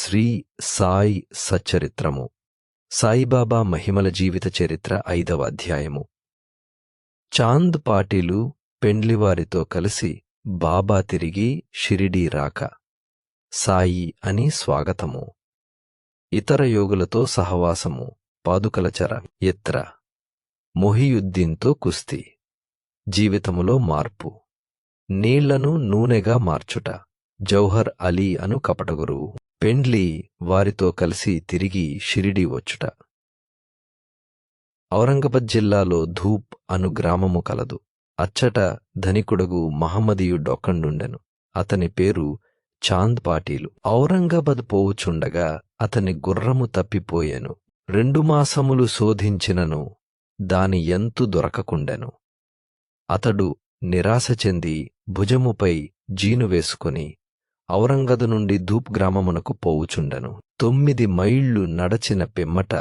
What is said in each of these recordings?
శ్రీ సాయి సచ్చరిత్రము సాయిబాబా మహిమల జీవిత చరిత్ర ఐదవ అధ్యాయము. చాంద్ పాటీలు పెండ్లివారితో కలిసి బాబా తిరిగి షిరిడీ రాక. సాయి అని స్వాగతము. ఇతర యోగులతో సహవాసము. పాదుకలచర ఎత్ర. మొహియుద్దీన్తో కుస్తీ. జీవితములో మార్పు. నీళ్ళను నూనెగా మార్చుట. జౌహర్ అలీ అను కపటగురువు. పెండ్లి వారితో కలిసి తిరిగి షిరిడి వచ్చుట. ఔరంగాబాద్ జిల్లాలో ధూప్ అను గ్రామము కలదు. అచ్చట ధనికుడగు మహమ్మదీయుడొక్కండుండెను అతని పేరు చాంద్ పాటీలు. ఔరంగాబాద్ పోవుచుండగా అతని గుర్రము తప్పిపోయెను. రెండు మాసములు శోధించినను దాని ఎంతు దొరకకుండెను. అతడు నిరాశ చెంది భుజముపై జీను వేసుకుని ఔరంగదు నుండి ధూప్ గ్రామమునకు పోవుచుండెను. తొమ్మిది మైళ్ళు నడచిన పిమ్మట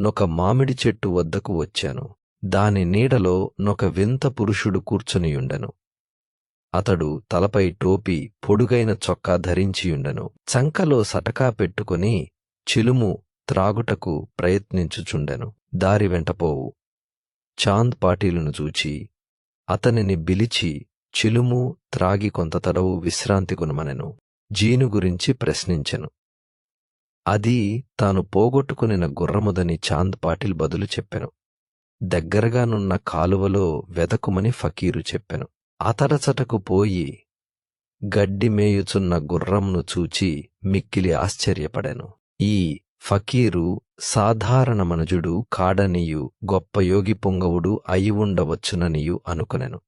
నొక మామిడి చెట్టు వద్దకు వచ్చాను. దాని నీడలో నొక వింత పురుషుడు కూర్చునియుండెను. అతడు తలపై టోపీ పొడుగైన చొక్కా ధరించియుండెను. చంకలో సటకా పెట్టుకుని చిలుము త్రాగుటకు ప్రయత్నించుచుండెను. దారి వెంటపోవు చాంద్ పాటీలును చూచి అతనిని బిలిచి చిలుము త్రాగి కొంత తడవు విశ్రాంతి గుణమనెను. జీను గురించి ప్రశ్నించెను. అది తాను పోగొట్టుకునిన గుర్రముదని చాంద్ పాటిల్ బదులు చెప్పెను. దగ్గరగానున్న కాలువలో వెదకుమని ఫకీరు చెప్పెను. అతడచటకు పోయి గడ్డి మేయుచున్న గుర్రంను చూచి మిక్కిలి ఆశ్చర్యపడెను. ఈ ఫకీరు సాధారణ మనుజుడు కాడనియు గొప్ప యోగి పొంగవుడు అయి ఉండవచ్చుననియు అనుకొనెను.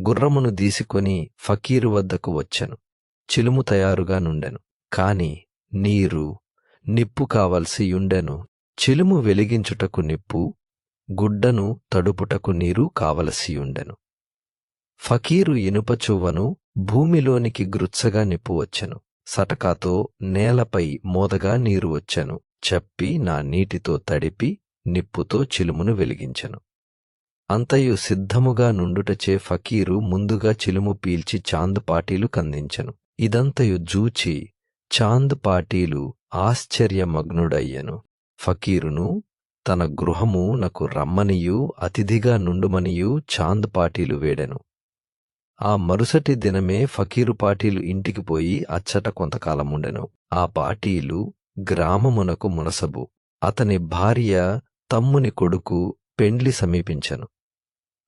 గుర్రమును దీసుకొని ఫకీరు వద్దకు వచ్చెను. చిలుము తయారుగా నుండెను. కాని నీరు నిప్పు కావలసి ఉండెను చిలుము వెలిగించుటకు నిప్పు గుడ్డను తడుపుటకు నీరు కావలసియుండెను ఫకీరు ఇనుపచువ్వను భూమిలోనికి గ్రుచ్చగా నిప్పు వచ్చెను. సటకాతో నేలపై మోదగా నీరు వచ్చెను. చెప్పి నా నీటితో తడిపి నిప్పుతో చిలుమును వెలిగించెను. అంతయు సిద్ధముగా నుండుటచే ఫకీరు ముందుగా చిలుము పీల్చి చాంద్ పాటీలు కందించెను. ఇదంతయు జూచి చాంద్ పాటీలు ఆశ్చర్యమగ్నుడయ్యను. ఫకీరును తన గృహము నకు రమ్మనియు అతిథిగా నుండుమనియు చాంద్ పాటీలు వేడెను. ఆ మరుసటి దినమే ఫకీరు పాటీలు ఇంటికి పోయి అచ్చట కొంతకాలముండెను. ఆ పాటీలు గ్రామమునకు మునసబు. అతని భార్య తమ్ముని కొడుకు పెండ్లి సమీపించెను.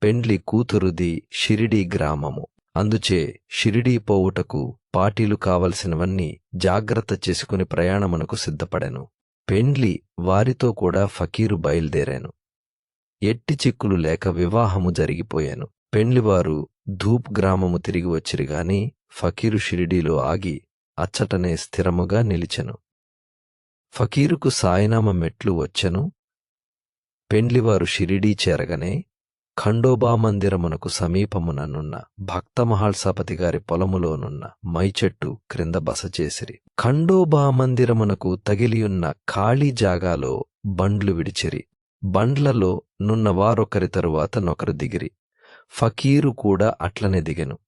పెండ్లి కూతురుది షిరిడీ గ్రామము. అందుచే షిరిడీ పోవుటకు పాటీలు కావలసినవన్నీ జాగ్రత్త చేసుకుని ప్రయాణమునకు సిద్ధపడెను. పెండ్లి వారితో కూడా ఫకీరు బయలుదేరాను. ఎట్టి చిక్కులు లేక వివాహము జరిగిపోయాను. పెండ్లివారు ధూప్ గ్రామము తిరిగి వచ్చిరిగాని ఫకీరు షిరిడీలో ఆగి అచ్చటనే స్థిరముగా నిలిచెను. ఫకీరుకు సాయినామ మెట్లు వచ్చెను. పెండ్లివారు షిరిడీ చేరగనే ఖండోబా మందిరమునకు సమీపముననున్న భక్తమహాల్సాపతి గారి పొలములోనున్న మైచెట్టు క్రింద బస చేసిరి. ఖండోబా మందిరమునకు తగిలియున్న ఖాళీ జాగాలో బండ్లు విడిచిరి. బండ్లలో నున్న వారొకరి తరువాత నొకరు దిగిరి. ఫకీరు కూడా అట్లనే దిగెను.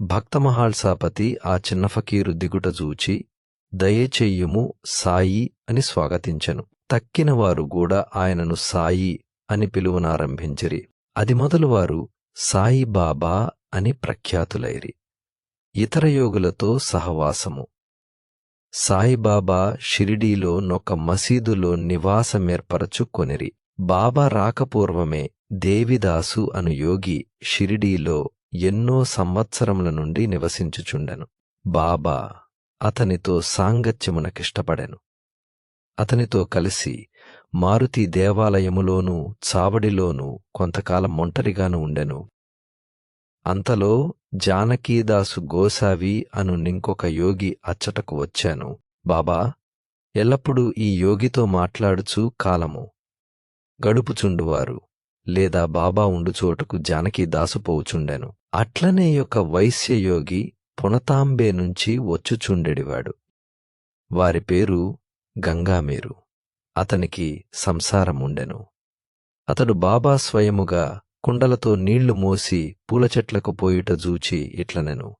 భక్తమహాల్సాపతి ఆ చిన్న ఫకీరు దిగుట చూచి దయచెయ్యుము సాయి అని స్వాగతించెను. తక్కినవారు కూడా ఆయనను సాయి అని పిలువనారంభించిరి. అది మొదలు వారు సాయిబాబా అని ప్రఖ్యాతులైరి. ఇతర యోగులతో సహవాసము. సాయిబాబా షిరిడీలో నొక మసీదులో నివాసమేర్పరచు కొనిరి. బాబా రాకపూర్వమే దేవిదాసు అను యోగి షిరిడీలో ఎన్నో సంవత్సరముల నుండి నివసించుచుండెను. బాబా అతనితో సాంగత్యమునకిష్టపడెను. అతనితో కలిసి మారుతి దేవాలయములోనూ చావడిలోనూ కొంతకాలం ఒంటరిగాను ఉండెను. అంతలో జానకీదాసు గోసావి అను నింకొక యోగి అచ్చటకు వచ్చాను. బాబా ఎల్లప్పుడూ ఈ యోగితో మాట్లాడుచు కాలము. గడుపుచుండువారు. లేదా బాబా ఉండు చోటుకు జానకీదాసు పోవుచుండెను. అట్లనే యొక్క వైశ్యయోగి పునతాంబే నుంచి వచ్చుచుండెడివాడు. వారి పేరు గంగామేరు. అతనికి సంసారముండెను. అతడు బాబా స్వయముగా కుండలతో నీళ్ళు మోసి పూల చెట్లకు పోయుట జూచి ఇట్లనెను.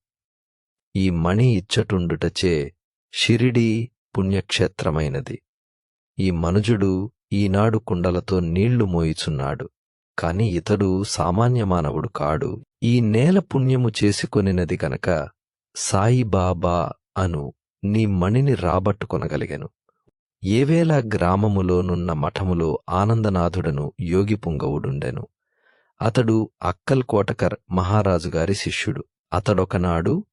ఈ మణి ఇచ్చటుండుటచే షిరిడీ పుణ్యక్షేత్రమైనది. ఈ మనుజుడు ఈనాడు కుండలతో నీళ్ళు మోయిచున్నాడు. కాని ఇతడు సామాన్య మానవుడు కాడు. ఈ నేల పుణ్యము చేసుకొనినది గనక సాయిబాబా అను నీ మణిని రాబట్టుకొనగలిగెను. ఏవేళ గ్రామములోనున్న మఠములో ఆనందనాథుడను యోగి పుంగవుడుండెను. అతడు అక్కల్ కోటకర్ మహారాజుగారి శిష్యుడు. అతడొకనాడు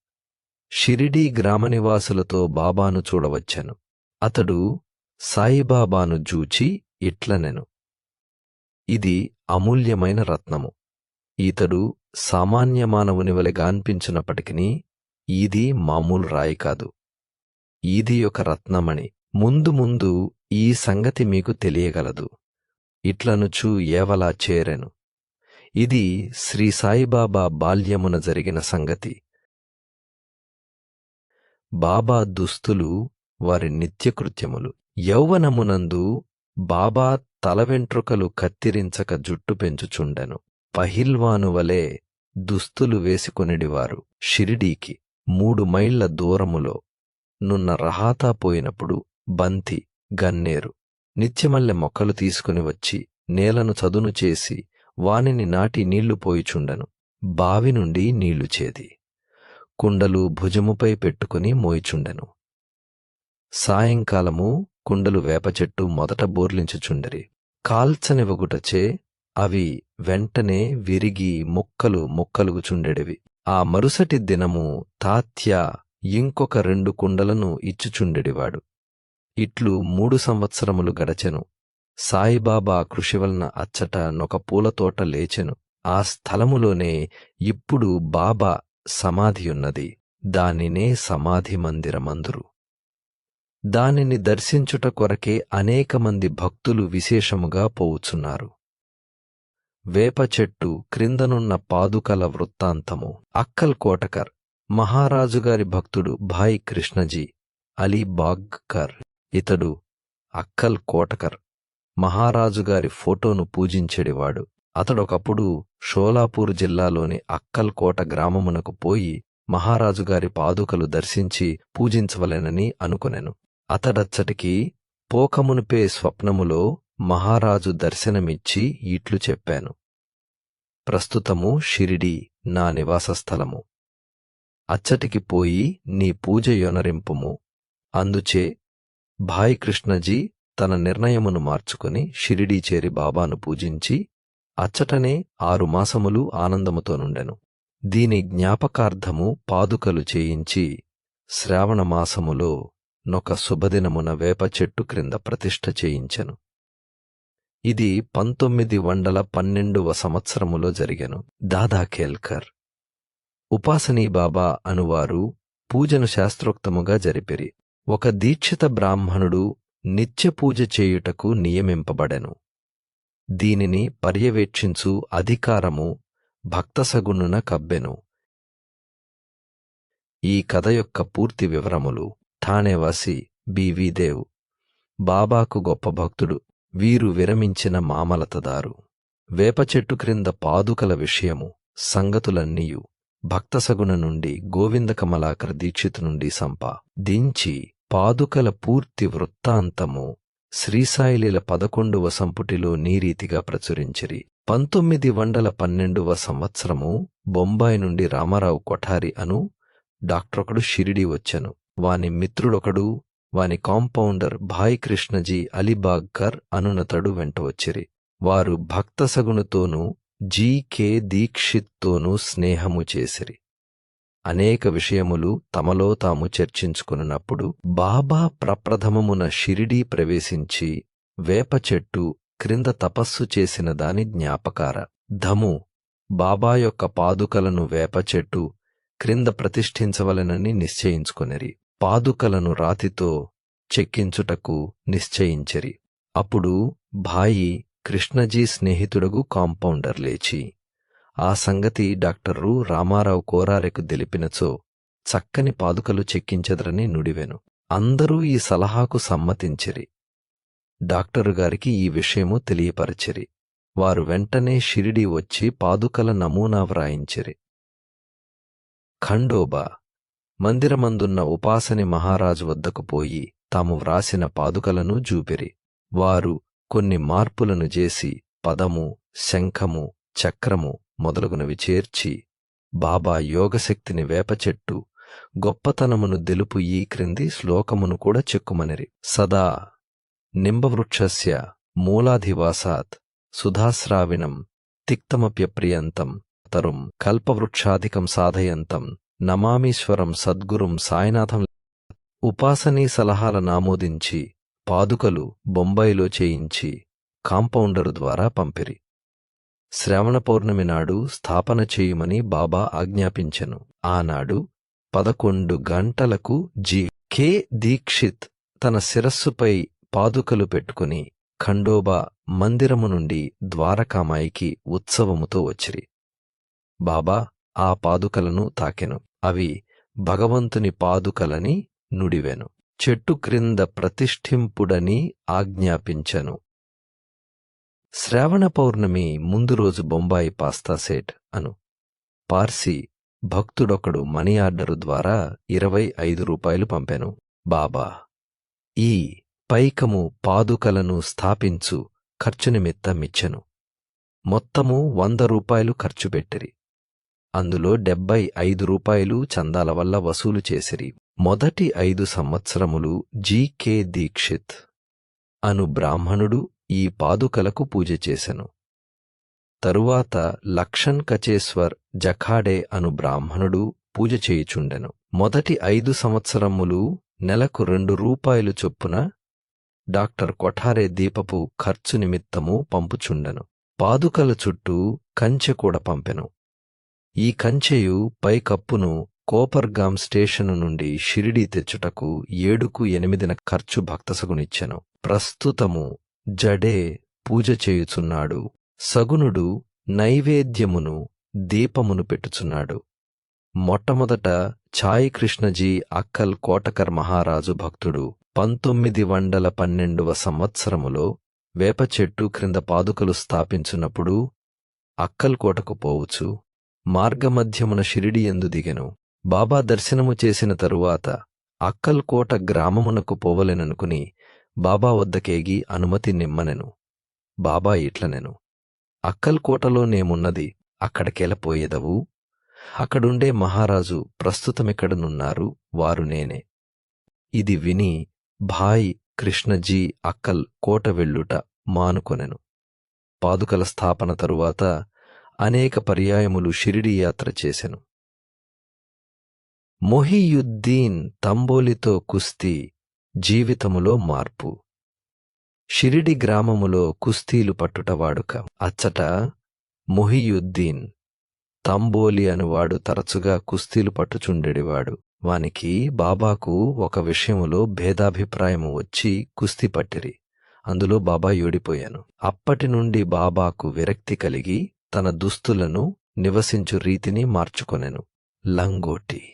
షిరిడీ గ్రామ నివాసులతో బాబాను చూడవచ్చెను. అతడు సాయిబాబాను జూచి ఇట్లనెను. ఇది అమూల్యమైన రత్నము. ఇతడు సామాన్య మానవుని వలె గాన్పించినప్పటికీ ఇది మామూలు రాయి కాదు. ఇది ఒక రత్నమణి. ముందు ముందు ఈ సంగతి మీకు తెలియగలదు. ఇట్లనుచు ఏవలా చేరెను. ఇది శ్రీ సాయిబాబా బాల్యమున జరిగిన సంగతి. బాబా దుస్తులు వారి నిత్యకృత్యములు. యౌవనమునందు బాబా తల వెంట్రుకలు కత్తిరించక జుట్టు పెంచుచుండెను. పహిల్వాను వలె దుస్తులు వేసుకొనిడివారు. షిరిడీకి మూడు మైళ్ళ దూరములో నున్న రహాతా పోయినప్పుడు బంతి గన్నేరు నిత్యమల్లె మొక్కలు తీసుకుని వచ్చి నేలను చదును చేసి వానిని నాటి నీళ్ళు పోయిచుండెను. బావి నుండి నీళ్ళు చేది. కుండలు భుజముపై పెట్టుకుని మోయిచుండెను. సాయంకాలము కుండలు వేప చెట్టు మొదట బోర్లించుచుండెరి. కాల్చనివ్వగుటచే అవి వెంటనే విరిగి ముక్కలు ముక్కలుగుచుండెడివి. ఆ మరుసటి దినము తాత్య ఇంకొక రెండు కుండలను ఇచ్చుచుండెడివాడు. ఇట్లు మూడు సంవత్సరములు గడచెను. సాయిబాబా కృషి వలన అచ్చట నొక పూలతోట లేచెను. ఆ స్థలములోనే ఇప్పుడు బాబా సమాధియున్నది. దానినే సమాధి మందిరమందురు. దానిని దర్శించుట కొరకే అనేక మంది భక్తులు విశేషముగా పోవుచున్నారు. వేప చెట్టు క్రిందనున్న పాదుకల వృత్తాంతము. అక్కల్ కోటకర్. మహారాజుగారి భక్తుడు భాయ్ కృష్ణజీ. అలీ బాగ్కర్ ఇతడు అక్కల్ కోటకర్. మహారాజుగారి ఫోటోను పూజించెడివాడు. అతడొకప్పుడు షోలాపూర్ జిల్లాలోని అక్కల్ కోట గ్రామమునకు పోయి మహారాజుగారి పాదుకలు దర్శించి పూజించవలెనని అనుకొనెను. అతడచ్చటికి పోకమునుపే స్వప్నములో మహారాజు దర్శనమిచ్చి ఇట్లు చెప్పాను. ప్రస్తుతము షిరిడి నా నివాస స్థలము అచ్చటికి పోయి నీ పూజ యొనరింపుము. అందుచే భాయ్ కృష్ణజీ తన నిర్ణయమును మార్చుకుని షిరిడీ చేరి బాబాను పూజించి అచ్చటనే ఆరు మాసములు ఆనందముతో నుండెను. దీని జ్ఞాపకార్థము పాదుకలు చేయించి శ్రావణమాసములో నొక శుభదినమున వేప చెట్టు క్రింద ప్రతిష్ఠ చేయించెను. ఇది పంతొమ్మిది వందల పన్నెండవ సంవత్సరములో జరిగెను. దాదా కేల్కర్ ఉపాసనీ బాబా అనువారు పూజను శాస్త్రోక్తముగా జరిపిరి. ఒక దీక్షిత బ్రాహ్మణుడు నిత్యపూజ చేయుటకు నియమింపబడెను. దీనిని పర్యవేక్షించు అధికారము భక్తసగుణున కబ్బెను. ఈ కథ యొక్క పూర్తి వివరములు థానేవాసి బివిదేవ్ బాబాకు గొప్ప భక్తుడు వీరు విరమించిన మామలతదారు. వేప చెట్టు క్రింద పాదుకల విషయము సంగతులన్నీయు భక్తసగున నుండి గోవింద కమలాకర్ దీక్షితు నుండి సంప. దించి పాదుకల పూర్తి వృత్తాంతము శ్రీశైలిల పదకొండవ సంపుటిలో నీరీతిగా ప్రచురించిరి. పంతొమ్మిది వందల పన్నెండవ సంవత్సరము బొంబాయి నుండి రామారావు కొఠారి అను డాక్టరొకడు షిరిడి వచ్చెను. వాని మిత్రుడొకడు వాని కాంపౌండర్ భాయ్ కృష్ణజీ అలీబాగ్కర్ అనునతడు వెంట వచ్చిరి. వారు భక్తసగునుతోనూ జీకే దీక్షిత్తోనూ స్నేహము చేసిరి. అనేక విషయములు తమలో తాము చర్చించుకున్నప్పుడు బాబా ప్రప్రథమమున షిరిడీ ప్రవేశించి వేప చెట్టు క్రింద తపస్సు చేసిన దాని జ్ఞాపకార. ధము బాబా యొక్క పాదుకలను వేప చెట్టు క్రింద ప్రతిష్ఠించవలెనని నిశ్చయించుకొనిరి. పాదుకలను రాతితో చెక్కించుటకు నిశ్చయించరి. అప్పుడు భాయి కృష్ణజీ స్నేహితుడగు కాంపౌండర్ లేచి ఆ సంగతి డాక్టరు రామారావు కోరారెకు తెలిపినచో చక్కని పాదుకలు చెక్కించెదరని నుడివెను. అందరూ ఈ సలహాకు సమ్మతించిరి. డాక్టరు గారికి ఈ విషయము తెలియపరచిరి. వారు వెంటనే షిరిడి వచ్చి పాదుకల నమూనా వ్రాయించిరి. ఖండోబా మందిరమందున్న ఉపాసని మహారాజు వద్దకు పోయి తాము వ్రాసిన పాదుకలను జూపిరి. వారు కొన్ని మార్పులను చేసి పదము శంఖము చక్రము మొదలగునవి చేర్చి బాబా యోగశక్తిని వేపచెట్టు గొప్పతనమును దెలుపు ఈ క్రింది శ్లోకమును కూడా చెక్కుమనిరి. సదా నింబవృక్షస్య మూలాధివాసాత్ సుధాశ్రావిణం తిక్తమప్యప్రియంతం తరుం కల్పవృక్షాధికం సాధయంతం నమామీశ్వరం సద్గురుం సాయినాథం ఉపాసనీ సలహాల నామోదించి పాదుకలు బొంబాయిలో చేయించి కాంపౌండరు ద్వారా పంపిరి. శ్రవణ పౌర్ణమి నాడు స్థాపన చేయుమని బాబా ఆజ్ఞాపించెను. ఆనాడు పదకొండు గంటలకు జి. కె. దీక్షిత్ తన శిరస్సుపై పాదుకలు పెట్టుకుని ఖండోబా మందిరము నుండి ద్వారకామాయికి ఉత్సవముతో వచ్చిరి. బాబా ఆ పాదుకలను తాకెను. అవి భగవంతుని పాదుకలని నుడివెను. చెట్టు క్రింద ప్రతిష్ఠింపుడని ఆజ్ఞాపించెను. శ్రావణ పౌర్ణమి ముందు రోజు బొంబాయి పాస్తా సేట్ అను. పార్సీ భక్తుడొకడు మనీ ఆర్డరు ద్వారా ఇరవై ఐదు రూపాయలు పంపెను. బాబా! ఈ పైకము పాదుకలను స్థాపించు ఖర్చు నిమిత్తమిచ్చెను మొత్తము వంద రూపాయలు ఖర్చు పెట్టిరి. అందులో డెబ్బై ఐదు రూపాయలు చందాల వల్ల వసూలు చేసిరి. మొదటి ఐదు సంవత్సరములు జీకే దీక్షిత్ అను బ్రాహ్మణుడు ఈ పాదుకలకు పూజ చేసెను. తరువాత లక్షన్ కచేశ్వర్ జఖాడే అను బ్రాహ్మణుడు పూజ చేయుచుండెను. మొదటి ఐదు సంవత్సరములు నెలకు రెండు రూపాయలు చొప్పున డాక్టర్ కొఠారే దీపపు ఖర్చు నిమిత్తము పంపుచుండెను. పాదుకల చుట్టూ కంచె కూడా పంపెను. ఈ కంచెయు పై కప్పును కోపర్గాం స్టేషను నుండి షిరిడీ తెచ్చుటకు ఏడుకు ఎనిమిదిన ఖర్చు భక్తసగునిచ్చెను ప్రస్తుతము జడే పూజ చేయుచున్నాడు. సగునుడు నైవేద్యమును దీపమును పెట్టుచున్నాడు. మొట్టమొదట ఛాయ్ కృష్ణజీ అక్కల్ కోటకర్ మహారాజు భక్తుడు పంతొమ్మిది వందల పన్నెండవ సంవత్సరములో వేప చెట్టు క్రింద పాదుకలు స్థాపించున్నప్పుడు అక్కల్ కోటకు పోవచ్చు మార్గమధ్యమున షిరిడి ఎందు దిగెను. బాబా దర్శనము చేసిన తరువాత అక్కల్ కోట గ్రామమునకు పోవలెననుకుని బాబా వద్దకేగి అనుమతి నిమ్మనెను. బాబా ఇట్లనెను. అక్కల్ కోటలో నేమున్నది అక్కడికెలపోయేదవు అక్కడుండే మహారాజు ప్రస్తుతమిక్కడనున్నారు వారు నేనే. ఇది విని భాయ్ కృష్ణజీ అక్కల్ కోట వెళ్ళుట మానుకొనెను. పాదుకల స్థాపన తరువాత అనేక పర్యాయములు షిరిడి యాత్ర చేసెను. మొహియుద్దీన్ తంబోలితో కుస్తీ జీవితములో మార్పు. షిరిడి గ్రామములో కుస్తీలు పట్టుట వాడుక. అచ్చట మొహియుద్దీన్ తంబోలి అనువాడు తరచుగా కుస్తీలు పట్టుచుండెడివాడు. వానికి బాబాకు ఒక విషయములో భేదాభిప్రాయము వచ్చి కుస్తీ పట్టిరి. అందులో బాబా ఓడిపోయాను అప్పటి నుండి బాబాకు విరక్తి కలిగి తన దుస్తులను నివసించు రీతిని మార్చుకొనెను. లంగోటి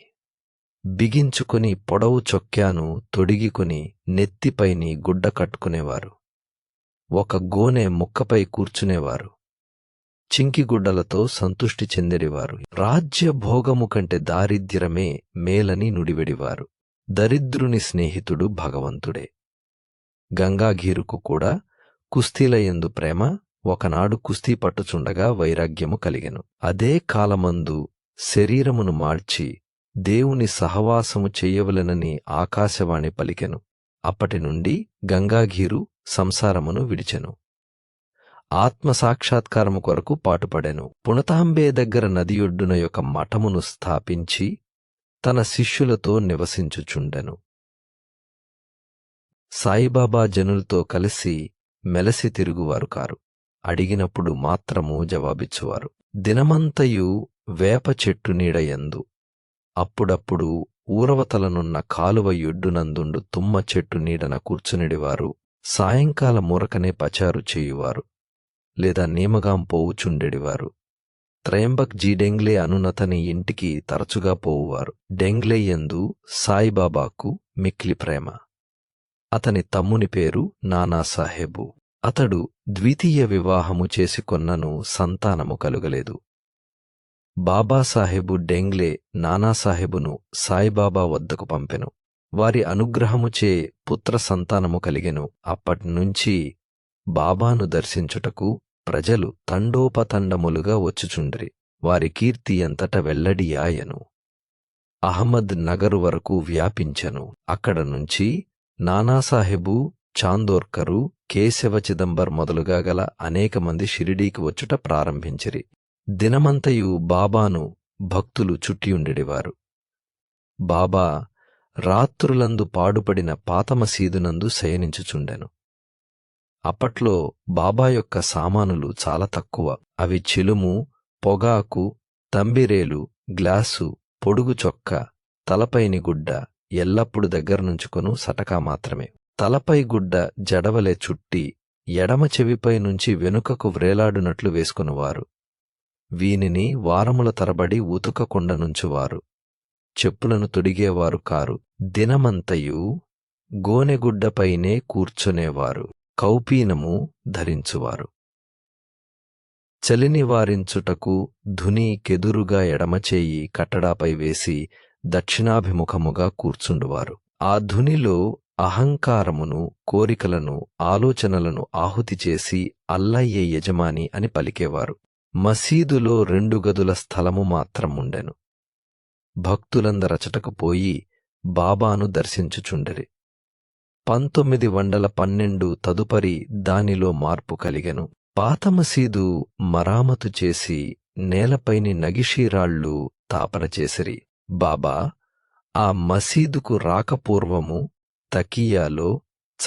బిగించుకుని పొడవు చొక్కాను తొడిగికొని నెత్తిపైని గుడ్డ కట్టుకునేవారు. ఒక గోనె ముక్కపై కూర్చునేవారు. చింకిగుడ్డలతో సంతుష్టి చెందిరివారు. రాజ్య భోగము కంటే దారిద్ర్యమే మేలని నుడివెడివారు. దరిద్రుని స్నేహితుడు భగవంతుడే. గంగాఘీరుకు కూడా కుస్తీల యందు ప్రేమ ఒకనాడు కుస్తీ పట్టుచుండగా వైరాగ్యము కలిగెను. అదే కాలమందు శరీరమును మార్చి దేవుని సహవాసము చెయ్యవలెనని ఆకాశవాణి పలికెను. అప్పటి నుండి గంగాఘీరు సంసారమును విడిచెను. ఆత్మ సాక్షాత్కారము కొరకు పాటుపడెను. పుణతాంబే దగ్గర నదియొడ్డున యొక్క మఠమును స్థాపించి తన శిష్యులతో నివసించుచుండెను. సాయిబాబా జనులతో కలిసి మెలసి తిరుగువారు కారు. అడిగినప్పుడు మాత్రము జవాబిచ్చువారు. దినమంతయు వేప చెట్టు నీడయందు అప్పుడప్పుడు ఊరవతలనున్న కాలువ యొడ్డునందుండు తుమ్మ చెట్టు నీడన కూర్చునిడివారు. సాయంకాల మూరకనే పచారు చేయువారు. లేదా నేమగాం పోవుచుండెడివారు. త్రయంబక్ జీ డెంగ్లే అనునతని ఇంటికి తరచుగా పోవువారు. డెంగ్లే యందు సాయిబాబాకు మిక్లి ప్రేమ. అతని తమ్ముని పేరు నానాసాహెబు. అతడు ద్వితీయ వివాహము చేసుకొన్నను సంతానము కలుగలేదు. బాబాసాహెబు డెంగ్లే నానాసాహెబును సాయిబాబా వద్దకు పంపెను. వారి అనుగ్రహముచే పుత్ర సంతానము కలిగెను. అప్పటినుంచి బాబాను దర్శించుటకు ప్రజలు తండోపతండములుగా వచ్చుచుండ్రి. వారి కీర్తి అంతట వెల్లడియాయను అహ్మద్ నగరు వరకు వ్యాపించెను. అక్కడ నుంచి నానాసాహెబు చాందోర్కరు కేశవ చిదంబర్ మొదలుగా గల అనేక మంది షిరిడీకి వచ్చుట ప్రారంభించిరి. దినమంతయు బాబాను భక్తులు చుట్టియుండెడివారు. బాబా రాత్రులందు పాడుపడిన పాతమసీదునందు శయనించుచుండెను. అప్పట్లో బాబా యొక్క సామానులు చాలా తక్కువ. అవి చిలుము పొగాకు తంబిరేలు గ్లాసు పొడుగు చొక్క తలపైని గుడ్డ ఎల్లప్పుడు దగ్గరనుంచుకొను సటకా మాత్రమే. తలపై గుడ్డ జడవలే చుట్టి ఎడమ చెవిపై నుంచి వెనుకకు వ్రేలాడునట్లు వేసుకునివారు. వీనిని వారముల తరబడి ఉతుకకుండా నుంచువారు. చెప్పులను తొడిగేవారు కారు. దినమంతయు గోనెగుడ్డపైనే కూర్చునేవారు. కౌపీనము ధరించువారు. చలిని వారించుటకు ధుని కెదురుగా ఎడమచేయి కట్టడాపై వేసి దక్షిణాభిముఖముగా కూర్చుండువారు. ఆ ధునిలో అహంకారమును కోరికలను ఆలోచనలను ఆహుతి చేసి అల్లయ్యే యజమాని అని పలికేవారు. మసీదులో రెండు గదుల స్థలము మాత్రం ఉండెను భక్తులందరచటకు పోయి బాబాను దర్శించుచుండెరి. పంతొమ్మిది వందల పన్నెండు తదుపరి దానిలో మార్పు కలిగెను. పాత మసీదు మరామతు చేసి నేలపైని నగిషీరాళ్ళు తాపన చేసిరి. బాబా ఆ మసీదుకు రాకపూర్వము తకియాలో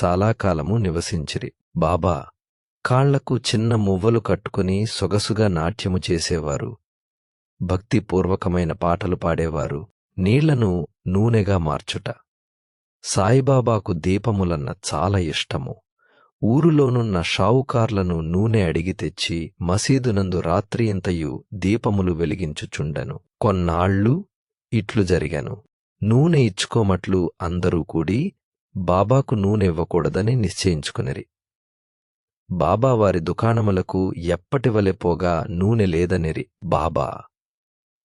చాలా కాలము నివసించిరి. బాబా కాళ్ళకు చిన్న మువ్వలు కట్టుకుని సొగసుగా నాట్యము చేసేవారు. భక్తిపూర్వకమైన పాటలు పాడేవారు. నీళ్ళను నూనెగా మార్చుట. సాయిబాబాకు దీపములన్న చాలా ఇష్టము. ఊరులోనున్న షావుకార్లను నూనె అడిగి తెచ్చి మసీదునందు రాత్రియంతయు దీపములు వెలిగించుచుండెను. కొన్నాళ్ళు ఇట్లు జరిగాను. నూనె ఇచ్చుకోమట్లు అందరూ కూడి బాబాకు నూనె ఇవ్వకూడదని నిశ్చయించుకునిరి. బాబా వారి దుకాణములకు ఎప్పటివలె పోగా నూనె లేదనిరి బాబా.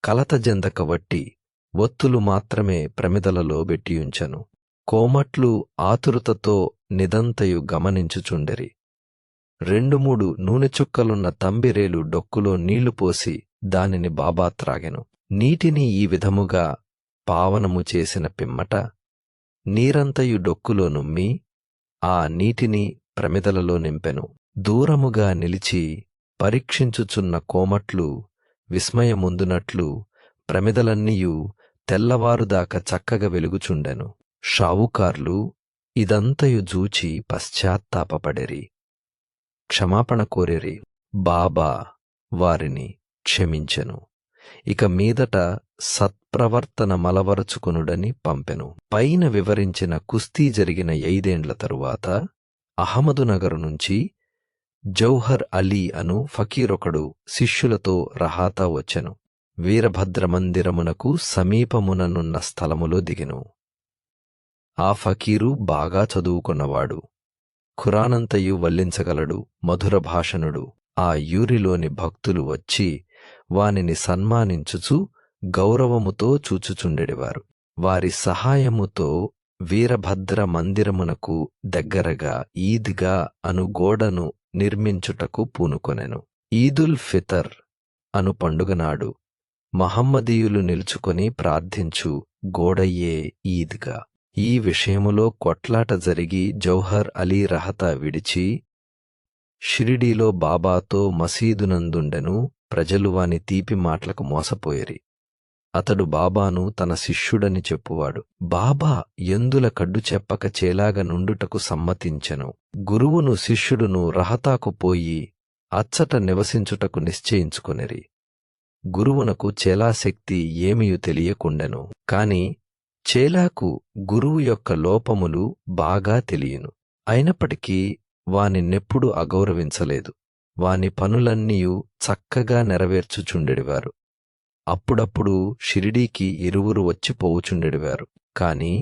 కలత జందక వట్టి ఒత్తులు మాత్రమే ప్రమిదలలో బెట్టియుంచెను కోమట్లు ఆతురతతో నిదంతయు గమనించుచుండెరి. రెండు మూడు నూనె చుక్కలున్న తంబిరేలు డొక్కులో నీళ్ళు పోసి దానిని బాబా త్రాగెను. నీటిని ఈ విధముగా పావనము చేసిన పిమ్మట నీరంతయు డొక్కులో నుమ్మి ఆ నీటిని ప్రమిదలలో నింపెను. దూరముగా నిలిచి పరీక్షించుచున్న కోమట్లు విస్మయముందునట్లు ప్రమిదలన్నీయు తెల్లవారుదాకా చక్కగా వెలుగుచుండెను. షావుకార్లు ఇదంతయు జూచి పశ్చాత్తాపపడిరి. క్షమాపణ కోరిరి. బాబా వారిని క్షమించెను. ఇక మీదట సత్ప్రవర్తన మలవరచుకునుడని పంపెను. పైన వివరించిన కుస్తీ జరిగిన ఐదేండ్ల తరువాత అహమదునగరు నుంచి జౌహర్ అలీ అను ఫకీరొకడు శిష్యులతో రహాతా వచ్చెను. వీరభద్ర మందిరమునకు సమీపముననున్న స్థలములో దిగెను. ఆ ఫకీరు బాగా చదువుకున్నవాడు. ఖురానంతయు వల్లించగలడు మధుర భాషణుడు. ఆ యూరిలోని భక్తులు వచ్చి వానిని సన్మానించుచు గౌరవముతో చూచుచుండెడివారు. వారి సహాయముతో వీరభద్ర మందిరమునకు దగ్గరగా ఈద్గా అను గోడను నిర్మించుటకు పూనుకొనెను. ఈదుల్ ఫితర్ అను పండుగనాడు మహమ్మదీయులు నిలుచుకొని ప్రార్థించు గోడయ్యే ఈద్గా. ఈ విషయములో కొట్లాట జరిగి జౌహర్ అలీ రహతా విడిచి షిరిడీలో బాబాతో మసీదునందుండెను. ప్రజలు వాని తీపి మాటలకు మోసపోయిరి. అతడు బాబాను తన శిష్యుడని చెప్పువాడు. బాబా ఎందుల కడ్డు చెప్పక చేలాగ నుండుటకు సమ్మతించెను. గురువును శిష్యుడును రహతాకు పోయి అచ్చట నివసించుటకు నిశ్చయించుకొనిరి. గురువునకు చేలాశక్తి ఏమియు తెలియకుండెను. కాని చేలాకు గురువు యొక్క లోపములు బాగా తెలియను. అయినప్పటికీ వానిన్నెప్పుడూ అగౌరవించలేదు. వాని పనులన్నీయు చక్కగా నెరవేర్చుచుండెడివారు. అప్పుడప్పుడు షిరిడీకి ఇరువురు వచ్చి పోవుచుండెడివారు. కాని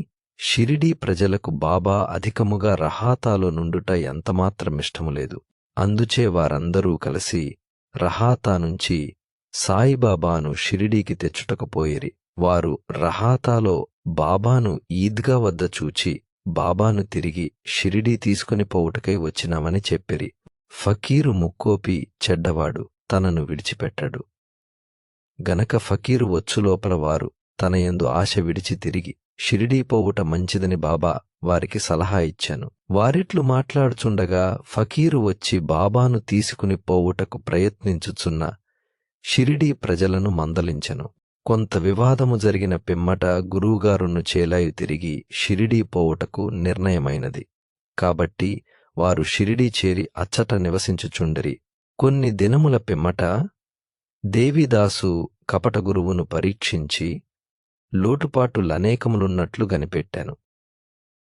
షిరిడీ ప్రజలకు బాబా అధికముగా రహాతాలో నుండుట ఎంతమాత్రం ఇష్టము లేదు అందుచే వారందరూ కలిసి రహాతా నుంచి సాయిబాబాను షిరిడీకి తెచ్చుటకపోయిరి వారు రహాతాలో బాబాను ఈద్గా వద్ద చూచి బాబాను తిరిగి షిరిడీ తీసుకుని పోవుటకై వచ్చినామని చెప్పిరి. ఫకీరు ముక్కోపి చెడ్డవాడు తనను విడిచిపెట్టడు. గనక ఫకీరు వచ్చులోపల వారు తన యందు ఆశ విడిచి తిరిగి షిరిడీ పోవుట మంచిదని బాబా వారికి సలహా ఇచ్చాను. వారిట్లు మాట్లాడుచుండగా ఫకీరు వచ్చి బాబాను తీసుకుని పోవుటకు ప్రయత్నించుచున్న షిరిడీ ప్రజలను మందలించెను. కొంత వివాదము జరిగిన పిమ్మట గురువుగారును చేలాయు తిరిగి షిరిడీ పోవుటకు నిర్ణయమైనది. కాబట్టి వారు షిరిడీ చేరి అచ్చట నివసించుచుండిరి. కొన్ని దినముల పిమ్మట దేవిదాసు కపట గురువును పరీక్షించి లోటుపాటులనేకములున్నట్లు కనిపెట్టాను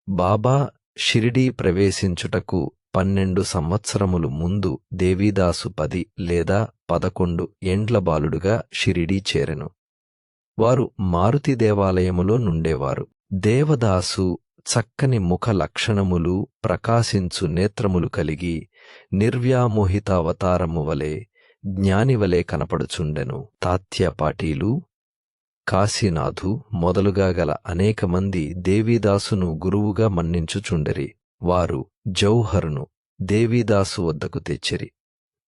బాబా షిరిడీ ప్రవేశించుటకు పన్నెండు సంవత్సరములు ముందు దేవీదాసు పది లేదా పదకొండు ఏండ్ల బాలుడుగా షిరిడీ చేరెను. వారు మారుతి దేవాలయములో నుండేవారు. దేవదాసు చక్కని ముఖ లక్షణములు ప్రకాశించు నేత్రములు కలిగి నిర్వ్యామోహితావతారము వలె జ్ఞానివలే కనపడుచుండెను. తాత్యపాటీలు కాశీనాథు మొదలుగా గల అనేక మంది దేవీదాసును గురువుగా మన్నించుచుండెరి. వారు జౌహరును దేవీదాసు వద్దకు తెచ్చిరి.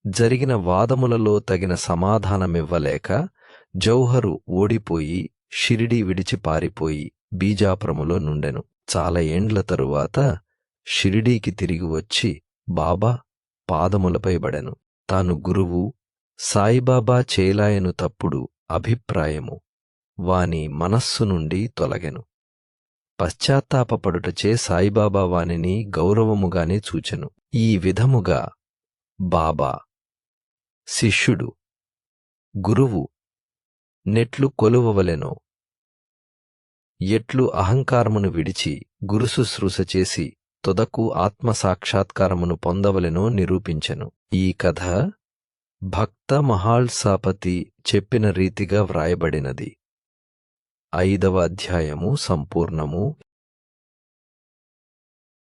జరిగిన వాదములలో తగిన సమాధానమివ్వలేక జౌహరు ఓడిపోయి షిరిడీ విడిచి పారిపోయి బీజాపురములో నుండెను. చాలా ఏండ్ల తరువాత షిరిడీకి తిరిగి వచ్చి బాబా పాదములపై బడెను. తాను గురువు సాయిబాబా చేలాయను తప్పుడు అభిప్రాయము. వాని మనస్సు నుండి తొలగెను. పశ్చాత్తాపపడుటచే సాయిబాబా వానిని గౌరవముగానే చూచెను. ఈ విధముగా బాబా శిష్యుడు గురువు నెట్లు కొలువవలెనో. ఎట్లు అహంకారమును విడిచి గురుశుశ్రూష చేసి తుదకు ఆత్మసాక్షాత్కారమును పొందవలెనో నిరూపించెను. ఈ కథ భక్త మహాల్సాపతి చెప్పిన రీతిగా వ్రాయబడినది. ఐదవ అధ్యాయము సంపూర్ణము